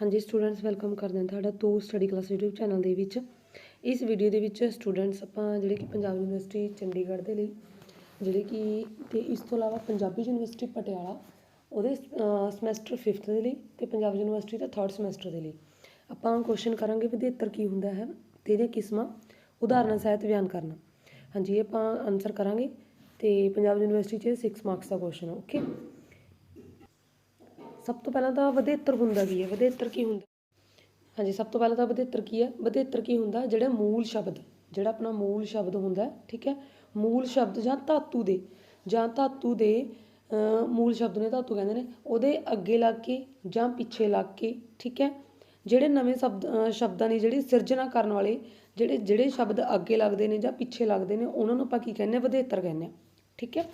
ਹਾਂਜੀ students welcome ਕਰਦੇ ਹਾਂ ਤੁਹਾਡਾ ਤੋਂ ਸਟੱਡੀ ਕਲਾਸ YouTube ਚੈਨਲ ਦੇ ਵਿੱਚ। ਇਸ ਵੀਡੀਓ ਦੇ ਵਿੱਚ ਸਟੂਡੈਂਟਸ ਆਪਾਂ ਜਿਹੜੇ ਕਿ ਪੰਜਾਬ ਯੂਨੀਵਰਸਿਟੀ ਚੰਡੀਗੜ੍ਹ ਦੇ ਲਈ, ਜਿਹੜੇ ਕਿ ਤੇ ਇਸ ਤੋਂ ਇਲਾਵਾ ਪੰਜਾਬੀ ਯੂਨੀਵਰਸਿਟੀ ਪਟਿਆਲਾ, ਉਹਦੇ ਸਮੈਸਟਰ 5th ਦੇ ਲਈ ਤੇ ਪੰਜਾਬ ਯੂਨੀਵਰਸਿਟੀ ਦਾ 3rd ਸਮੈਸਟਰ ਦੇ ਲਈ। ਆਪਾਂ ਕੁਐਸਚਨ ਕਰਾਂਗੇ ਵਿਧੇਤਰ ਕੀ ਹੁੰਦਾ ਹੈ ਤੇ ਇਹਦੀਆਂ ਕਿਸਮਾਂ, ਉਦਾਹਰਨਾਂ ਸਹਿਤ ਬਿਆਨ ਕਰਨਾ। ਹਾਂਜੀ ਇਹ ਆਪਾਂ ਆਨਸਰ ਕਰਾਂਗੇ ਤੇ ਪੰਜਾਬ ਯੂਨੀਵਰਸਿਟੀ 'ਚ 6 ਮਾਰਕਸ ਦਾ ਕੁਐਸਚਨ ਓਕੇ ਸਭ ਤੋਂ ਪਹਿਲਾਂ ਤਾਂ ਵਧੇਤਰ ਹੁੰਦਾ ਕੀ ਹੈ? ਵਧੇਤਰ ਕੀ ਹੁੰਦਾ? ਹਾਂਜੀ, ਸਭ ਤੋਂ ਪਹਿਲਾਂ ਤਾਂ ਵਧੇਤਰ ਕੀ ਹੈ? ਵਧੇਤਰ ਕੀ ਹੁੰਦਾ? ਜਿਹੜਾ ਮੂਲ ਸ਼ਬਦ, ਜਿਹੜਾ ਆਪਣਾ ਮੂਲ ਸ਼ਬਦ ਹੁੰਦਾ ਠੀਕ ਹੈ? ਮੂਲ ਸ਼ਬਦ ਜਾਂ ਧਾਤੂ ਦੇ, ਜਾਂ ਧਾਤੂ ਦੇ ਮੂਲ ਸ਼ਬਦ ਨੇ ਧਾਤੂ ਕਹਿੰਦੇ ਨੇ, ਉਹਦੇ ਅੱਗੇ ਲੱਗ ਕੇ ਜਾਂ ਪਿੱਛੇ ਲੱਗ ਕੇ, ਠੀਕ ਹੈ? ਜਿਹੜੇ ਨਵੇਂ ਸ਼ਬਦ ਸ਼ਬਦਾਂ ਦੀ ਜਿਹੜੀ ਸਿਰਜਣਾ ਕਰਨ ਵਾਲੇ, ਜਿਹੜੇ ਜਿਹੜੇ ਸ਼ਬਦ ਅੱਗੇ ਲੱਗਦੇ ਨੇ ਜਾਂ ਪਿੱਛੇ ਲੱਗਦੇ ਨੇ, ਉਹਨਾਂ ਨੂੰ ਆਪਾਂ ਕੀ ਕਹਿੰਦੇ ਹਾਂ? ਵਧੇਤਰ ਕਹਿੰਦੇ ਹਾਂ, ਠੀਕ ਹੈ?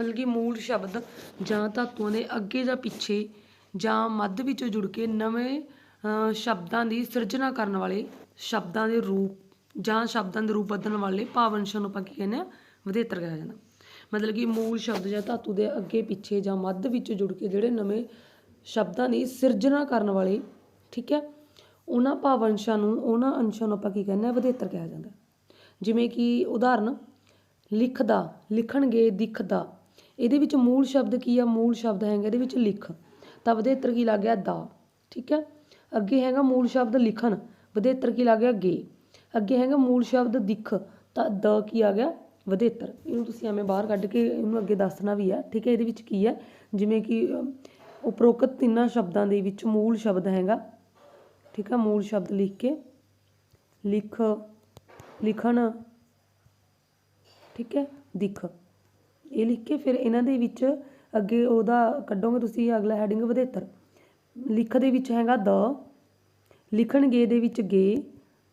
ਮਤਲਬ ਕਿ ਮੂਲ ਸ਼ਬਦ ਜਾਂ ਧਾਤੂਆਂ ਦੇ ਅੱਗੇ ਜਾਂ ਪਿੱਛੇ ਜਾਂ ਮੱਧ ਵਿੱਚੋਂ ਜੁੜ ਕੇ ਨਵੇਂ ਸ਼ਬਦਾਂ ਦੀ ਸਿਰਜਣਾ ਕਰਨ ਵਾਲੇ, ਸ਼ਬਦਾਂ ਦੇ ਰੂਪ ਜਾਂ ਸ਼ਬਦਾਂ ਦੇ ਰੂਪ ਬਦਲਣ ਵਾਲੇ ਭਾਵਅੰਸ਼ਾਂ ਨੂੰ ਆਪਾਂ ਕੀ ਕਹਿੰਦੇ ਆ? ਵਧੇਤਰ ਕਿਹਾ ਜਾਂਦਾ। ਮਤਲਬ ਕਿ ਮੂਲ ਸ਼ਬਦ ਜਾਂ ਧਾਤੂ ਦੇ ਅੱਗੇ ਪਿੱਛੇ ਜਾਂ ਮੱਧ ਵਿੱਚ ਜੁੜ ਕੇ ਜਿਹੜੇ ਨਵੇਂ ਸ਼ਬਦਾਂ ਦੀ ਸਿਰਜਣਾ ਕਰਨ ਵਾਲੇ, ਠੀਕ ਹੈ? ਉਹਨਾਂ ਭਾਵਅੰਸ਼ਾਂ ਨੂੰ, ਉਹਨਾਂ ਅੰਸ਼ਾਂ ਨੂੰ ਆਪਾਂ ਕੀ ਕਹਿੰਦੇ ਆ? ਵਧੇਤਰ ਕਿਹਾ ਜਾਂਦਾ ਜਿਵੇਂ ਕਿ ਉਦਾਹਰਨ, ਲਿਖਦਾ, ਲਿਖਣਗੇ, ਦਿਖਦਾ। ਇਹਦੇ ਵਿੱਚ ਮੂਲ ਸ਼ਬਦ ਕੀ ਆ? ਮੂਲ ਸ਼ਬਦ ਹੈਗਾ ਇਹਦੇ ਵਿੱਚ ਲਿਖ। ਤਾਂ ਵਧੇਤਰ ਕੀ ਲੱਗ ਗਿਆ ਦਾ, ਠੀਕ ਹੈ? ਅੱਗੇ ਹੈਗਾ ਮੂਲ ਸ਼ਬਦ ਲਿਖਣ, ਵਧੇਤਰ ਕੀ ਲੱਗ ਗਿਆ ਗੇ। ਅੱਗੇ ਹੈਗਾ ਮੂਲ ਸ਼ਬਦ ਦਿਖ, ਤਾਂ ਦ ਕੀ ਆ ਗਿਆ? ਵਧੇਤਰ। ਇਹਨੂੰ ਤੁਸੀਂ ਐਵੇਂ ਬਾਹਰ ਕੱਢ ਕੇ ਇਹਨੂੰ ਅੱਗੇ ਦੱਸਣਾ ਵੀ ਹੈ, ਠੀਕ ਹੈ? ਇਹਦੇ ਵਿੱਚ ਕੀ ਹੈ? ਜਿਵੇਂ ਕਿ ਉਪਰੋਕਤ ਤਿੰਨਾਂ ਸ਼ਬਦਾਂ ਦੇ ਵਿੱਚ ਮੂਲ ਸ਼ਬਦ ਹੈਗਾ, ਠੀਕ ਹੈ? ਮੂਲ ਸ਼ਬਦ ਲਿਖ ਕੇ, ਲਿਖ, ਲਿਖਣ, ਠੀਕ ਹੈ? ਦਿਖ। ਇਹ ਲਿਖ ਕੇ ਫਿਰ ਇਹਨਾਂ ਦੇ ਵਿੱਚ ਅੱਗੇ ਉਹਦਾ ਕੱਢੋਗੇ ਤੁਸੀਂ ਅਗਲਾ ਹੈਡਿੰਗ ਵਧੇਤਰ। ਲਿਖ ਦੇ ਵਿੱਚ ਹੈਗਾ ਦ ਲਿਖਣਗੇ ਦੇ ਵਿੱਚ ਗੇ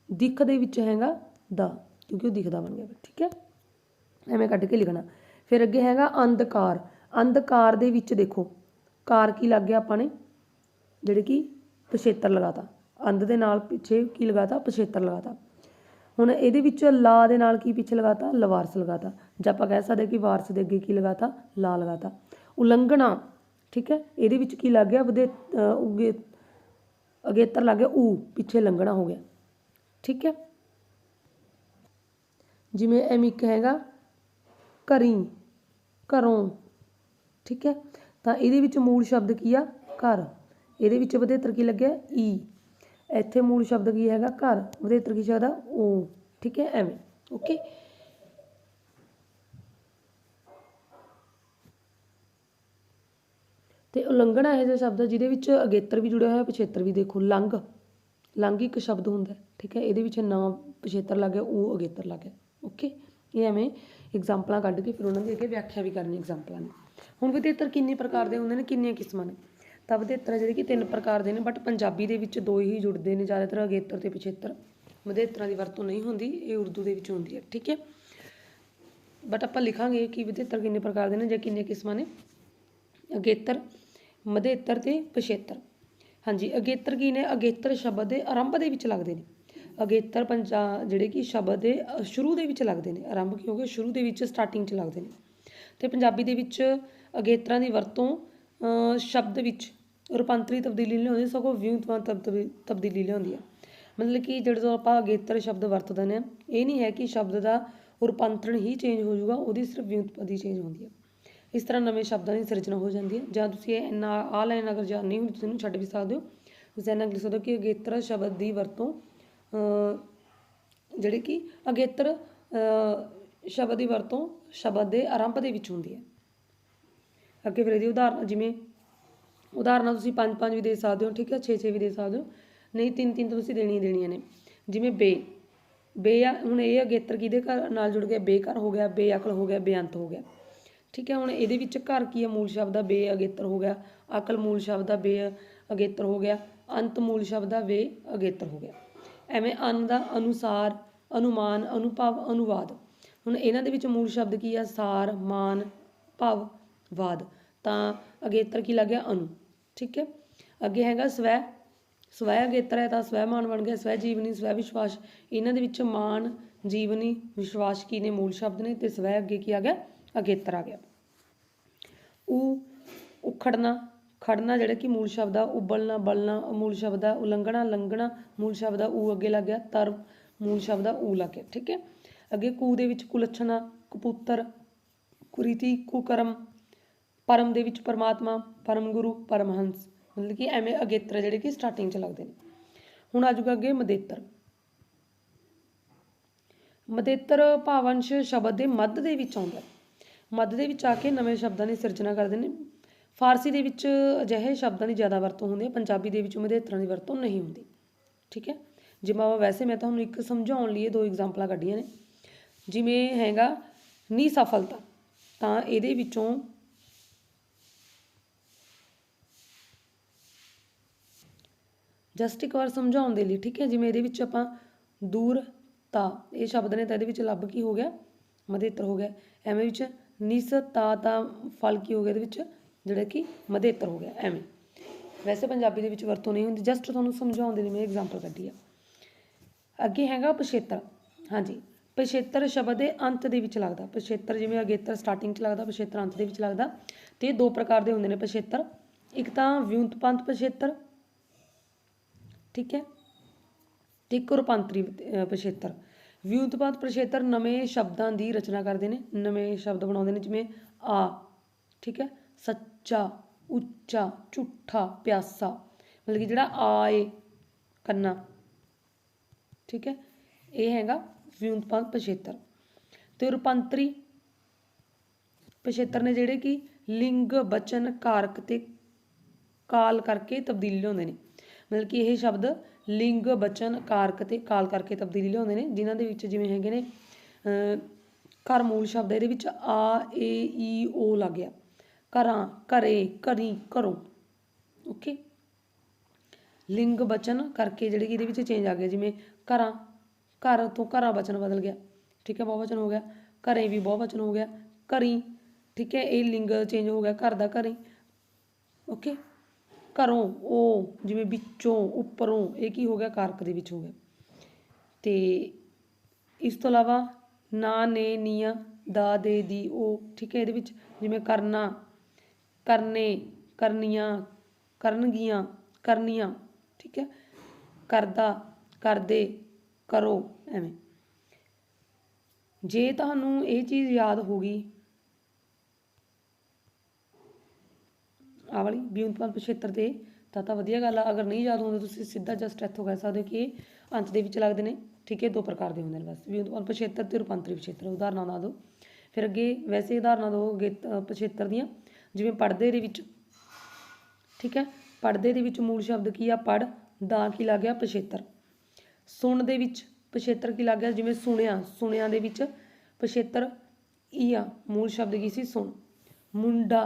ਦਿਖ ਦੇ ਵਿੱਚ ਹੈਗਾ ਦਾ ਕਿਉਂਕਿ ਉਹ ਦਿਖਦਾ ਬਣ ਗਿਆ ਫਿਰ, ਠੀਕ ਹੈ? ਐਵੇਂ ਕੱਢ ਕੇ ਲਿਖਣਾ। ਫਿਰ ਅੱਗੇ ਹੈਗਾ ਅੰਧਕਾਰ। ਅੰਧਕਾਰ ਦੇ ਵਿੱਚ ਦੇਖੋ ਕਾਰ ਕੀ ਲੱਗ ਗਿਆ ਆਪਾਂ ਨੇ? ਜਿਹੜੇ ਕਿ ਪਛੇਤਰ ਲਗਾਤਾ। ਅੰਧ ਦੇ ਨਾਲ ਪਿੱਛੇ ਕੀ ਲਗਾਤਾ? ਪਛੇਤਰ ਲਗਾਤਾ। ਹੁਣ ਇਹਦੇ ਵਿੱਚ ਲਾ ਦੇ ਨਾਲ ਕੀ ਪਿੱਛੇ ਲਗਾਤਾ? ਲਵਾਰਸ ਲਗਾਤਾ। ਜਾਂ ਆਪਾਂ ਕਹਿ ਸਕਦੇ ਕਿ ਵਾਰਸ ਦੇ ਅੱਗੇ ਕੀ ਲਗਾਤਾ? ਲਾ ਲਗਾਤਾ। ਉਲੰਘਣਾ, ਠੀਕ ਹੈ? ਇਹਦੇ ਵਿੱਚ ਕੀ ਲੱਗ ਗਿਆ? ਵਧੇ ਉਗੇ, ਅਗੇਤਰ ਲੱਗ ਗਿਆ, ਊ, ਪਿੱਛੇ ਲੰਘਣਾ ਹੋ ਗਿਆ, ਠੀਕ ਹੈ? ਜਿਵੇਂ ਐਵੇਂ ਇੱਕ ਹੈਗਾ, ਘਰੀ, ਘਰੋਂ, ਠੀਕ ਹੈ? ਤਾਂ ਇਹਦੇ ਵਿੱਚ ਮੂਲ ਸ਼ਬਦ ਕੀ ਆ? ਘਰ। ਇਹਦੇ ਵਿੱਚ ਵਧੇਤਰ ਕੀ ਲੱਗਿਆ? ਈ। ਇੱਥੇ ਮੂਲ ਸ਼ਬਦ ਕੀ ਹੈਗਾ? ਘਰ। ਵਧੇਤਰ ਕੀ ਸ਼ਬਦ ਆ? ਉਹ ਠੀਕ ਹੈ? ਐਵੇਂ। ਓਕੇ? ਤੇ ਉਲੰਘਣਾ ਇਹੋ ਜਿਹਾ ਸ਼ਬਦ ਹੈ ਜਿਹਦੇ ਵਿੱਚ ਅਗੇਤਰ ਵੀ ਜੁੜਿਆ ਹੋਇਆ, ਪਿਛੇਤਰ ਵੀ ਦੇਖੋ, ਲੰਘ। ਲੰਘ ਇੱਕ ਸ਼ਬਦ ਹੁੰਦਾ ਠੀਕ ਹੈ? ਇਹਦੇ ਵਿੱਚ ਨਵਾਂ ਪਿਛੇਤਰ ਲੱਗ ਗਿਆ ਉਹ ਅਗੇਤਰ ਲੱਗ ਗਿਆ ਓਕੇ ਇਹ ਐਵੇਂ ਐਗਜ਼ਾਮਪਲਾਂ ਕੱਢ ਕੇ ਫਿਰ ਉਹਨਾਂ ਦੀ ਅੱਗੇ ਵਿਆਖਿਆ ਵੀ ਕਰਨੀ ਐਗਜ਼ਾਮਪਲਾਂ ਨੇ। ਹੁਣ ਵਧੇਤਰ ਕਿੰਨੇ ਪ੍ਰਕਾਰ ਦੇ ਹੁੰਦੇ ਨੇ, ਕਿੰਨੀਆਂ ਕਿਸਮਾਂ ਨੇ? ਤਾਂ ਵਿਧੇਤਰ ਆ ਜਿਹੜੇ ਕਿ ਤਿੰਨ ਪ੍ਰਕਾਰ ਦੇ ਨੇ ਬਟ ਪੰਜਾਬੀ ਦੇ ਵਿੱਚ ਦੋ ਹੀ ਜੁੜਦੇ ਨੇ, ਜ਼ਿਆਦਾਤਰ ਅਗੇਤਰ ਤੇ ਪਿਛੇਤਰ। ਵਧੇਤਰਾਂ ਦੀ ਵਰਤੋਂ ਨਹੀਂ ਹੁੰਦੀ, ਇਹ ਉਰਦੂ ਦੇ ਵਿੱਚ ਹੁੰਦੀ ਹੈ, ਠੀਕ ਹੈ? ਬਟ ਆਪਾਂ ਲਿਖਾਂਗੇ ਕਿ ਵਧੇਤਰ ਕਿੰਨੇ ਪ੍ਰਕਾਰ ਦੇ ਨੇ ਜਾਂ ਕਿੰਨੀਆਂ ਕਿਸਮਾਂ ਨੇ। ਅਗੇਤਰ ਮਧੇਤਰ ਤੇ ਪਛੇਤਰ। ਹਾਂਜੀ, ਅਗੇਤਰ ਕੀ ਨੇ? ਅਗੇਤਰ ਸ਼ਬਦ ਦੇ ਆਰੰਭ ਦੇ ਵਿੱਚ ਲੱਗਦੇ ਨੇ। ਅਗੇਤਰ ਪੰਜਾ, ਜਿਹੜੇ ਕਿ ਸ਼ਬਦ ਦੇ ਸ਼ੁਰੂ ਦੇ ਵਿੱਚ ਲੱਗਦੇ ਨੇ। ਆਰੰਭ ਕਿਉਂਕਿ ਸ਼ੁਰੂ ਦੇ ਵਿੱਚ ਸਟਾਰਟਿੰਗ 'ਚ ਲੱਗਦੇ ਨੇ। ਤੇ ਪੰਜਾਬੀ ਦੇ ਵਿੱਚ ਅਗੇਤਰਾਂ ਦੀ ਵਰਤੋਂ ਸ਼ਬਦ ਵਿੱਚ ਰੂਪਾਂਤਰੀ ਤਬਦੀਲੀ ਲਿਆਉਂਦੀ, ਸਗੋਂ ਵਿਉਂਤਵਾਂ ਤਬਦ- ਤਬਦੀਲੀ ਲਿਆਉਂਦੀ ਹੈ ਮਤਲਬ ਕਿ ਜਦੋਂ ਆਪਾਂ ਅਗੇਤਰ ਸ਼ਬਦ ਵਰਤਦੇ ਨੇ, ਇਹ ਨਹੀਂ ਹੈ ਕਿ ਸ਼ਬਦ ਦਾ ਰੂਪਾਂਤਰਣ ਹੀ ਚੇਂਜ ਹੋ ਜਾਊਗਾ, ਉਹਦੀ ਸਿਰਫ ਵਿਉਂਤਪਦੀ ਚੇਂਜ ਹੁੰਦੀ ਹੈ ਇਸ ਤਰ੍ਹਾਂ ਨਵੇਂ ਸ਼ਬਦਾਂ ਦੀ ਸਿਰਜਣਾ ਹੋ ਜਾਂਦੀ ਹੈ। ਜਾਂ ਤੁਸੀਂ ਇਹ ਇੰਨਾ ਆਹ ਲਾਈਨ ਅਗਰ ਜਾਂ ਨਹੀਂ ਹੁੰਦੀ ਤੁਸੀਂ ਇਹਨੂੰ ਛੱਡ ਵੀ ਸਕਦੇ ਹੋ। ਤੁਸੀਂ ਇਹਨਾਂ ਲਿਖ ਸਕਦੇ ਹੋ ਕਿ ਅਗੇਤਰ ਸ਼ਬਦ ਦੀ ਵਰਤੋਂ ਜਿਹੜੇ ਕਿ ਅਗੇਤਰ ਸ਼ਬਦ ਦੀ ਵਰਤੋਂ ਸ਼ਬਦ ਦੇ ਆਰੰਭ ਦੇ ਵਿੱਚ ਹੁੰਦੀ ਹੈ। ਅੱਗੇ ਫਿਰ ਇਹਦੀ ਉਦਾਹਰਨ ਜਿਵੇਂ ਉਦਾਹਰਨਾਂ ਤੁਸੀਂ ਪੰਜ ਪੰਜ ਵੀ ਦੇ ਸਕਦੇ ਹੋ, ਠੀਕ ਹੈ 6 6 ਵੀ ਦੇ ਸਕਦੇ ਹੋ। ਨਹੀਂ, ਤਿੰਨ ਤਿੰਨ ਤਾਂ ਤੁਸੀਂ ਦੇਣੀਆਂ ਦੇਣੀਆਂ ਨੇ। ਜਿਵੇਂ ਬੇ ਬੇ ਹੁਣ ਇਹ ਅਗੇਤਰ ਕਿਹਦੇ ਘਰ ਨਾਲ ਜੁੜ ਗਿਆ? ਬੇਘਰ ਹੋ ਗਿਆ, ਬੇਅਕਲ ਹੋ ਗਿਆ, ਬੇਅੰਤ ਹੋ ਗਿਆ। ਠੀਕ ਹੈ, ਹੁਣ ਇਹਦੇ ਵਿੱਚ ਘਰ ਕੀ ਹੈ? ਮੂਲ ਸ਼ਬਦ ਦਾ ਬੇ ਅਗੇਤਰ ਹੋ ਗਿਆ। ਅਕਲ ਮੂਲ ਸ਼ਬਦ ਦਾ ਬੇ ਅਗੇਤਰ ਹੋ ਗਿਆ। ਅੰਤ ਮੂਲ ਸ਼ਬਦ ਦਾ ਵੇ, ਅਗੇਤਰ ਹੋ ਗਿਆ। ਐਵੇਂ ਅਨ ਦਾ ਅਨੁਸਾਰ, ਅਨੁਮਾਨ, ਅਨੁਭਵ, ਅਨੁਵਾਦ। ਹੁਣ ਇਹਨਾਂ ਦੇ ਵਿੱਚ ਮੂਲ ਸ਼ਬਦ ਕੀ ਆ? ਸਾਰ, ਮਾਨ, ਭਵ, ਵਾਦ। ਤਾਂ ਅਗੇਤਰ ਕੀ ਲੱਗ ਗਿਆ? ਅਨੁ। ਠੀਕ ਹੈ? ਅੱਗੇ ਹੈਗਾ ਸਵੈ। ਸਵੈ ਅਗੇਤਰ ਹੈ ਤਾਂ ਸਵੈ ਮਾਨ ਬਣ ਗਿਆ। ਸਵੈ ਜੀਵਨੀ, ਸਵੈ ਵਿਸ਼ਵਾਸ। ਇਹਨਾਂ ਦੇ ਵਿੱਚ ਮਾਨ, ਜੀਵਨੀ, ਵਿਸ਼ਵਾਸ ਕੀ ਨੇ? ਮੂਲ ਸ਼ਬਦ ਨੇ ਤੇ ਸਵੈ ਅੱਗੇ ਕੀ ਆ ਗਿਆ? ਅਗੇਤਰ ਆ ਗਿਆ। ਉ ਉਖੜਨਾ, ਖੜਨਾ ਜਿਹੜਾ ਕਿ ਮੂਲ ਸ਼ਬਦ ਆ, ਉਬਲਣਾ, ਬਲਣਾ, ਮੂਲ ਸ਼ਬਦ ਆ, ਉਲੰਘਣਾ, ਲੰਘਣਾ, ਮੂਲ ਸ਼ਬਦ ਆ, ਊ ਅੱਗੇ ਲੱਗ ਗਿਆ, ਤਰ, ਮੂਲ ਸ਼ਬਦ ਆ, ਊ ਲੱਗ ਗਿਆ, ਠੀਕ ਹੈ? ਅੱਗੇ ਕੂ ਦੇ ਵਿੱਚ ਕੁਲੱਛਣਾ, ਕਪੂਤਰ, ਕੁਰੀਤੀ, ਕੁਕਰਮ, ਪਰਮ ਦੇ ਵਿੱਚ ਪਰਮਾਤਮਾ ਪਰਮ ਗੁਰੂ ਪਰਮਹੰਸ, ਮਤਲਬ ਕਿ ਐਵੇਂ ਅਗੇਤਰ ਜਿਹੜੇ ਕਿ ਸਟਾਰਟਿੰਗ 'ਚ ਲੱਗਦੇ ਨੇ। ਹੁਣ ਆ ਜਾਊਗਾ ਅੱਗੇ ਮਦੇਤਰ। ਮਦੇਤਰ ਭਾਵੰਸ਼ ਸ਼ਬਦ ਦੇ ਮੱਧ ਦੇ ਵਿੱਚ ਆਉਂਦਾ ਮੱਧ ਦੇ ਵਿੱਚ ਆ ਕੇ ਨਵੇਂ ਸ਼ਬਦਾਂ ਦੀ ਸਿਰਜਣਾ ਕਰਦੇ ਨੇ। ਫਾਰਸੀ ਦੇ ਵਿੱਚ ਅਜਿਹੇ ਸ਼ਬਦਾਂ ਦੀ ਜ਼ਿਆਦਾ ਵਰਤੋਂ ਹੁੰਦੀ ਹੈ, ਪੰਜਾਬੀ ਦੇ ਵਿੱਚ ਮਦੇਤਰਾਂ ਦੀ ਵਰਤੋਂ ਨਹੀਂ ਹੁੰਦੀ। ਠੀਕ ਹੈ? ਜਿਵੇਂ ਵੈਸੇ ਮੈਂ ਤੁਹਾਨੂੰ ਇੱਕ ਸਮਝਾਉਣ ਲਈ ਇਹ ਦੋ ਐਗਜ਼ਾਮਪਲਾਂ ਕੱਢੀਆਂ ਨੇ। ਜਿਵੇਂ ਹੈਗਾ ਨੀ ਸਫਲਤਾ, ਤਾਂ ਇਹਦੇ ਵਿੱਚੋਂ ਜਸਟ ਇੱਕ ਵਾਰ ਸਮਝਾਉਣ ਦੇ ਲਈ, ਠੀਕ ਹੈ? ਜਿਵੇਂ ਇਹਦੇ ਵਿੱਚ ਆਪਾਂ ਦੂਰ, ਤਾ ਇਹ ਸ਼ਬਦ ਨੇ ਤਾਂ ਇਹਦੇ ਵਿੱਚ ਲੱਭ ਕੀ ਹੋ ਗਿਆ? ਮਧੇਤਰ ਹੋ ਗਿਆ। ਐਵੇਂ ਵਿੱਚ ਨਿਸਤਾ ਤਾਂ ਫਲ ਕੀ ਹੋ ਗਿਆ ਇਹਦੇ ਵਿੱਚ? ਜਿਹੜਾ ਕਿ ਮਧੇਤਰ ਹੋ ਗਿਆ, ਐਵੇਂ। ਵੈਸੇ ਪੰਜਾਬੀ ਦੇ ਵਿੱਚ ਵਰਤੋਂ ਨਹੀਂ ਹੁੰਦੀ ਜਸਟ ਤੁਹਾਨੂੰ ਸਮਝਾਉਣ ਦੇ ਲਈ ਮੈਂ ਐਗਜ਼ਾਮਪਲ ਕੱਢੀ ਆ। ਅੱਗੇ ਹੈਗਾ ਪਛੇਤਰ। ਹਾਂਜੀ, ਪਛੇਤਰ ਸ਼ਬਦ ਦੇ ਅੰਤ ਦੇ ਵਿੱਚ ਲੱਗਦਾ। ਪਛੇਤਰ ਜਿਵੇਂ ਅਗੇਤਰ ਸਟਾਰਟਿੰਗ 'ਚ ਲੱਗਦਾ, ਪਛੇਤਰ ਅੰਤ ਦੇ ਵਿੱਚ ਲੱਗਦਾ। ਤੇ ਇਹ ਦੋ ਪ੍ਰਕਾਰ ਦੇ ਹੁੰਦੇ ਨੇ ਪਛੇਤਰ। ਇੱਕ ਤਾਂ ਵਿਉਂਤਪੰਤ ਪਛੇਤਰ, ਠੀਕ ਹੈ? ਤੇ ਇੱਕ ਰੂਪਾਂਤਰੀ ਪਛੇਤਰ। ਵਿਉਂਤਪੰਤ ਪਛੇਤਰ ਨਵੇਂ ਸ਼ਬਦਾਂ ਦੀ ਰਚਨਾ ਕਰਦੇ ਨੇ, ਨਵੇਂ ਸ਼ਬਦ ਬਣਾਉਂਦੇ ਨੇ, ਜਿਵੇਂ ਆ, ਠੀਕ ਹੈ, ਸੱਚਾ, ਉੱਚਾ, ਝੂਠਾ, ਪਿਆਸਾ, ਮਤਲਬ ਕਿ ਜਿਹੜਾ ਆ, ਏ, ਕੰਨਾ, ਠੀਕ ਹੈ, ਇਹ ਹੈਗਾ ਵਿਉਂਤਪੰਤ ਪਛੇਤਰ ਤੇ ਰੂਪਾਂਤਰੀ ਪਛੇਤਰ ਨੇ ਜਿਹੜੇ ਕਿ ਲਿੰਗ ਬਚਨ ਕਾਰਕ ਤੇ ਕਾਲ ਕਰਕੇ ਤਬਦੀਲੀ ਲਿਆਉਂਦੇ ਨੇ। ਮਤਲਬ ਕਿ ਇਹ ਸ਼ਬਦ ਲਿੰਗ, ਬਚਨ, ਕਾਰਕ ਤੇ ਕਾਲ ਕਰਕੇ ਤਬਦੀਲੀ ਲਿਆਉਂਦੇ ਨੇ, ਜਿਨ੍ਹਾਂ ਦੇ ਵਿੱਚ ਜਿਵੇਂ ਹੈਗੇ ਨੇ ਘਰ ਮੂਲ ਸ਼ਬਦ ਇਹਦੇ ਵਿੱਚ ਆ, ਏ, ਈ, ਓ ਲੱਗ ਗਿਆ। ਘਰਾਂ, ਘਰੇ, ਘਰੀ, ਘਰੋਂ। ਓਕੇ ਲਿੰਗ, ਬਚਨ ਕਰਕੇ ਜਿਹੜੇ ਕਿ ਇਹਦੇ ਵਿੱਚ ਚੇਂਜ ਆ ਗਿਆ ਜਿਵੇਂ ਘਰਾਂ, ਘਰ ਤੋਂ ਘਰਾਂ ਬਚਨ ਬਦਲ ਗਿਆ। ਠੀਕ ਹੈ ਬਹੁਵਚਨ ਹੋ ਗਿਆ। ਘਰੇ ਵੀ ਬਹੁਵਚਨ ਹੋ ਗਿਆ। ਘਰੀ, ਠੀਕ ਹੈ, ਇਹ ਲਿੰਗ ਚੇਂਜ ਹੋ ਗਿਆ, ਘਰ ਦਾ ਘਰੇ। ਓਕੇ ਘਰੋਂ, ਉਹ ਜਿਵੇਂ ਵਿੱਚੋਂ, ਉੱਪਰੋਂ, ਇਹ ਕੀ ਹੋ ਗਿਆ? ਕਾਰਕ ਦੇ ਵਿੱਚ ਹੋ ਗਿਆ। ਤੇ ਇਸ ਤੋਂ ਇਲਾਵਾ ਨਾ, ਨੇ, ਨੀਆ, ਦਾ, ਦੇ, ਦੀ, ਉਹ, ਠੀਕ ਹੈ, ਇਹਦੇ ਵਿੱਚ ਜਿਵੇਂ ਕਰਨਾ, ਕਰਨੇ, ਕਰਨੀਆਂ, ਕਰਨਗੀਆਂ, ਕਰਨੀਆਂ, ਠੀਕ ਹੈ, ਕਰਦਾ, ਕਰਦੇ, ਕਰੋ, ਐਵੇਂ। ਜੇ ਤੁਹਾਨੂੰ ਇਹ ਚੀਜ਼ ਯਾਦ ਹੋ ਗਈ ਆ ਵਾਲੀ ਵਿਉਂਤਪੰਤ ਪਿਛੇਤਰ 'ਤੇ ਤਾਂ ਤਾਂ ਵਧੀਆ ਗੱਲ ਆ। ਅਗਰ ਨਹੀਂ ਯਾਦ ਹੁੰਦਾ ਤੁਸੀਂ ਸਿੱਧਾ ਜਸਟ ਇੱਥੋਂ ਕਹਿ ਸਕਦੇ ਹੋ ਕਿ ਇਹ ਅੰਤ ਦੇ ਵਿੱਚ ਲੱਗਦੇ ਨੇ। ਠੀਕ ਹੈ ਦੋ ਪ੍ਰਕਾਰ ਦੇ ਹੁੰਦੇ ਨੇ ਬਸ। ਵਿਉਂਤਪੰਤ ਪਿਛੇਤਰ ਤੇ ਰੂਪਾਂਤਰੀ ਪਿਛੇਤਰ। ਉਦਾਹਰਨਾਂ ਨਾ ਦਿਓ। ਫਿਰ ਅੱਗੇ ਵੈਸੇ ਉਦਾਹਰਨਾਂ ਦਿਓ ਅੱਗੇ ਅ, ਪਿਛੇਤਰ ਦੀਆਂ। ਜਿਵੇਂ ਪੜ੍ਹਦੇ ਦੇ ਵਿੱਚ ਠੀਕ ਹੈ ਪੜ੍ਹਦੇ ਦੇ ਵਿੱਚ ਮੂਲ ਸ਼ਬਦ ਕੀ ਆ? ਪੜ੍ਹ ਦਾ ਕੀ ਲੱਗ ਗਿਆ? ਪਿਛੇਤਰ। ਸੁਣ ਦੇ ਵਿੱਚ ਪਿਛੇਤਰ ਕੀ ਲੱਗ ਗਿਆ? ਜਿਵੇਂ ਸੁਣਿਆ ਸੁਣਿਆ ਦੇ ਵਿੱਚ ਪਿਛੇਤਰ ਈ ਆ। ਮੂਲ ਸ਼ਬਦ ਕੀ ਸੀ? ਸੁਣ। ਮੁੰਡਾ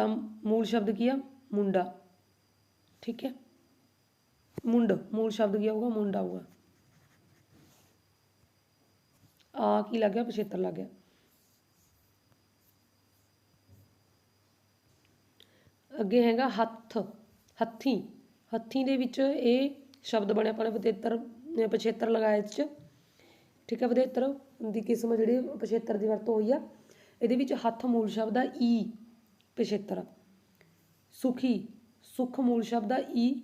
ਤਾਂ ਮੂਲ ਸ਼ਬਦ ਕੀ ਆ? ਮੁੰਡਾ। ਠੀਕ ਹੈ? ਮੁੰਡ, ਮੂਲ ਸ਼ਬਦ ਕੀ ਆਊਗਾ ਮੁੰਡਾ ਆਊਗਾ ਆ ਕੀ ਲੱਗ ਗਿਆ? ਪਛੇਤਰ ਲੱਗ ਗਿਆ। ਅੱਗੇ ਹੈਗਾ ਹੱਥ, ਹੱਥੀ। ਹੱਥੀ ਦੇ ਵਿੱਚ ਇਹ ਸ਼ਬਦ ਬਣਿਆ ਆਪਾਂ ਨੇ ਪਤੇਤਰ ਪਛੇਤਰ ਲਗਾਇਆ ਇਸ ਚ। ਠੀਕ ਹੈ ਪਤੇਤਰ ਦੀ ਕਿਸਮ ਜਿਹੜੀ ਪਛੇਤਰ ਦੀ ਵਰਤੋਂ ਹੋਈ ਆ। ਇਹਦੇ ਵਿੱਚ ਹੱਥ ਮੂਲ ਸ਼ਬਦ ਆ ਈ। ਪਿਛੇਤਰ। ਸੁਖੀ ਸੁਖ ਮੂਲ ਸ਼ਬਦ ਆ ਈ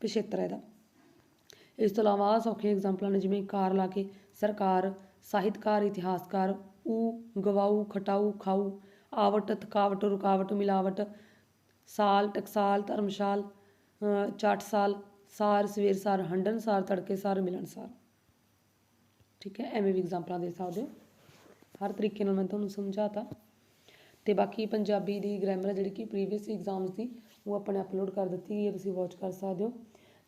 ਪਿਛੇਤਰ ਇਹਦਾ। ਇਸ ਤੋਂ ਇਲਾਵਾ ਆਹ ਸੌਖੀਆਂ ਐਗਜ਼ਾਮਪਲਾਂ ਨੇ ਜਿਵੇਂ ਕਾਰ ਲਾ ਕੇ ਸਰਕਾਰ ਸਾਹਿਤਕਾਰ ਇਤਿਹਾਸਕਾਰ ਊ ਗਵਾਊ ਖਟਾਊ ਖਾਊ ਆਵਟ ਥਕਾਵਟ ਰੁਕਾਵਟ ਮਿਲਾਵਟ ਸਾਲ ਟਕਸਾਲ ਧਰਮਸ਼ਾਲ ਅ, ਚਾਟਸਾਲ ਸਾਰ ਸਵੇਰ ਸਾਰ ਹੰਢਣ ਸਾਰ ਤੜਕੇ ਸਾਰ ਮਿਲਣ ਸਾਰ। ਠੀਕ ਹੈ ਐਵੇਂ ਵੀ ਐਗਜ਼ਾਮਪਲਾਂ ਦੇ ਸਕਦੇ ਹੋ ਹਰ ਤਰੀਕੇ ਨਾਲ ਮੈਂ ਤੁਹਾਨੂੰ ਸਮਝਾਤਾ। ਤੇ ਬਾਕੀ ਪੰਜਾਬੀ ਦੀ ਗ੍ਰਾਮਰ ਜਿਹੜੀ ਕਿ ਪ੍ਰੀਵੀਅਸ ਐਗਜ਼ਾਮਸ ਦੀ, ਉਹ ਆਪਣੇ ਅਪਲੋਡ ਕਰ ਦਿੱਤੀ ਗਈ ਹੈ ਤੁਸੀਂ ਵਾਚ ਕਰ ਸਕਦੇ ਹੋ।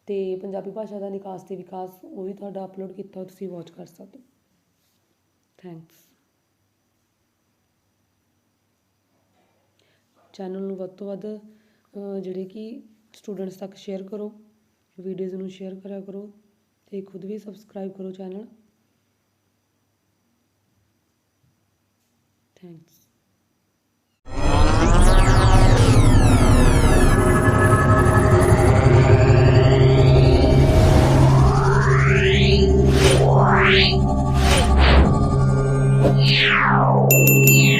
ਤੇ ਪੰਜਾਬੀ ਭਾਸ਼ਾ ਦਾ ਨਿਕਾਸ ਤੇ ਵਿਕਾਸ, ਉਹ ਵੀ ਤੁਹਾਡਾ ਅਪਲੋਡ ਕੀਤਾ, ਤੁਸੀਂ ਵਾਚ ਕਰ ਸਕਦੇ ਹੋ। ਥੈਂਕਸ ਚੈਨਲ ਨੂੰ ਵੱਧ ਤੋਂ ਵੱਧ ਜਿਹੜੇ ਕਿ ਸਟੂਡੈਂਟਸ ਤੱਕ ਸ਼ੇਅਰ ਕਰੋ ਵੀਡੀਓਜ਼ ਨੂੰ ਸ਼ੇਅਰ ਕਰਿਆ ਕਰੋ, ਤੇ ਖੁਦ ਵੀ ਸਬਸਕ੍ਰਾਈਬ ਕਰੋ ਚੈਨਲ ਥੈਂਕਸ Yeah.